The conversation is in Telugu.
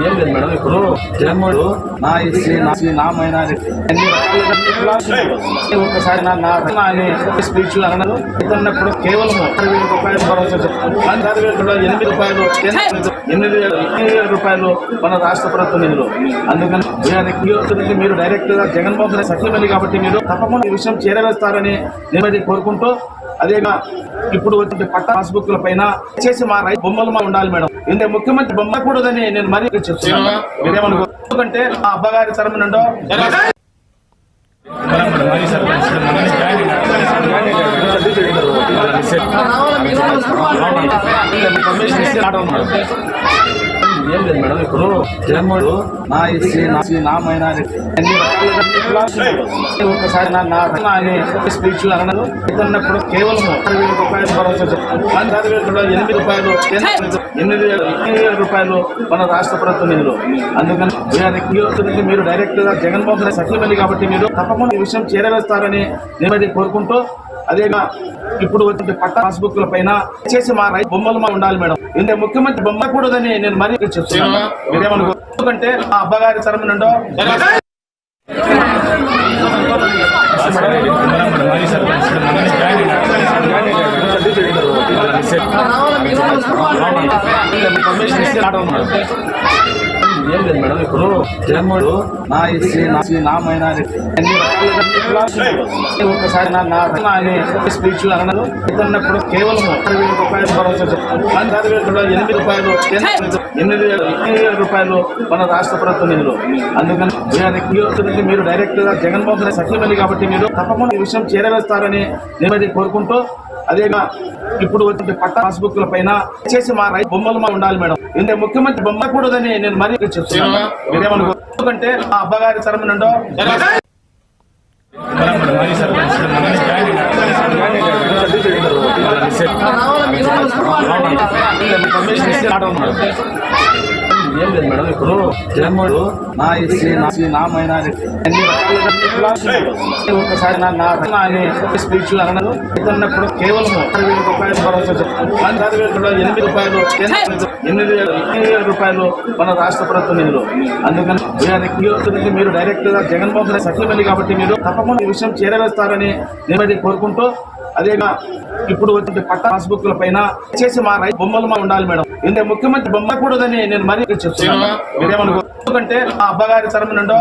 ఏం లేదు మేడం ఇప్పుడు జగన్మోహన్ నా ఎస్సీ నా ఎస్సీ, నా మైనారిటీ ఒకసారి నా నా నా అని స్పీచ్ అన్నారు ఇతన్నప్పుడు కేవలం వేల రూపాయలు భరోసా చెప్తాను ఎనిమిది రూపాయలు ఎనిమిది వేల ఎనిమిది వేల రూపాయలు. మన రాష్ట్ర ప్రభుత్వం నిధులు అందుకని వీఆర్ మీరు డైరెక్ట్గా జగన్మోహన్ రెడ్డి కాబట్టి మీరు తప్పకుండా ఈ విషయం చేరవేస్తారని నేను కోరుకుంటూ అదేగా ఇప్పుడు వచ్చిన పట్ట పాస్బుక్ల పైన చేసి మా రైతు బొమ్మలు మా ఉండాలి మేడం. ఎందుకంటే ముఖ్యమంత్రి బొమ్మ కూడదని నేను మరీ చెప్తున్నాను మీరేమనుకో ఎందుకంటే మా అబ్బగారి తరపు నుండో పర్మిషన్ ఇస్తే ఏం లేదు మేడం ఇప్పుడు జగన్మోహన్ నా ఎస్సీ నా నా మైనారిటీ ఒకసారి నా అని స్పీచ్ అన్నారు. ఇతన్నప్పుడు కేవలం ఆరు వేల రూపాయలు భరోసా చెప్తాను ఎనిమిది రూపాయలు ఎనిమిది వేల ఎనిమిది వేల రూపాయలు మన రాష్ట్ర ప్రభుత్వం నిధులు అందుకని మీరు డైరెక్ట్గా జగన్మోహన్ రెడ్డి సచివమల్లి కాబట్టి మీరు తప్పకుండా ఈ విషయం చేరవేస్తారని నేను కోరుకుంటూ అదేగా ఇప్పుడు వచ్చిన పట్ట పాస్బుక్ల పైన చేసి మా రైతు బొమ్మలు మా ఉండాలి మేడం. ఎందుకంటే ముఖ్యమంత్రి బొమ్మ కూడదని నేను మరీ చెప్తున్నాను. మీరేమనుకో? ఎందుకంటే మా అబ్బగారి తరపు నుండో పర్మిషన్ ఇస్తే ఏం లేదు మేడం ఇప్పుడు జగన్మోహన్ నా ఎస్సీ నా నా మైనారిటీ. ఒకసారి నా నా అని స్పీచ్ అన్నారు. ఇతన్నప్పుడు కేవలం ఆరు వేల రూపాయలు భరోసా చెప్తాను వేల కూడా ఎనిమిది రూపాయలు ఎనిమిది వేల ఎనిమిది వేల రూపాయలు మన రాష్ట్ర ప్రభుత్వం నిధులు అందుకని వీఆర్ మీరు డైరెక్ట్గా జగన్మోహన్ రెడ్డి సచివమల్లి కాబట్టి మీరు తప్పకుండా ఈ విషయం చేరవేస్తారని నేను కోరుకుంటూ అదేగా ఇప్పుడు వచ్చిన పట్ట పాస్బుక్ల పైన చేసి మా రైతు బొమ్మలు మా ఉండాలి మేడం. ఎందుకంటే ముఖ్యమంత్రి బొమ్మ కూడదని నేను మరీ చెప్తున్నాను. మీరేమనుకో ఎందుకంటే మా అబ్బగారి తరపు నుండో పర్మిషన్ ఇస్తే ఏం లేదు మేడం ఇప్పుడు జగన్మోహన్ నా ఎస్సీ నా ఎస్సీ, నా మైనారిటీ అన్ని రకాలుగా ఒకసారి నా నా అని స్పీచ్ అన్నారు. ఇతన్నప్పుడు కేవలం ఆరు వేల రూపాయలు భరోసా చెప్తాను ఎనిమిది రూపాయలు ఎనిమిది వేల ఎనిమిది వేల రూపాయలు మన రాష్ట్ర ప్రభుత్వం నిధులు అందుకని వీఆర్ మీరు డైరెక్ట్గా జగన్మోహన్ రెడ్డి సచివమల్లి కాబట్టి మీరు తప్పకుండా ఈ విషయం చేరవేస్తారని నేను కోరుకుంటూ అదేగా ఇప్పుడు వచ్చిన పట్ట పాస్బుక్ల పైన చేసి మా రైతు బొమ్మలు మా ఉండాలి మేడం. ఎందుకంటే ముఖ్యమంత్రి బొమ్మ కూడదని నేను మరీ చెప్తున్నాను. ఎందుకంటే మా అబ్బగారి తరపు నుండో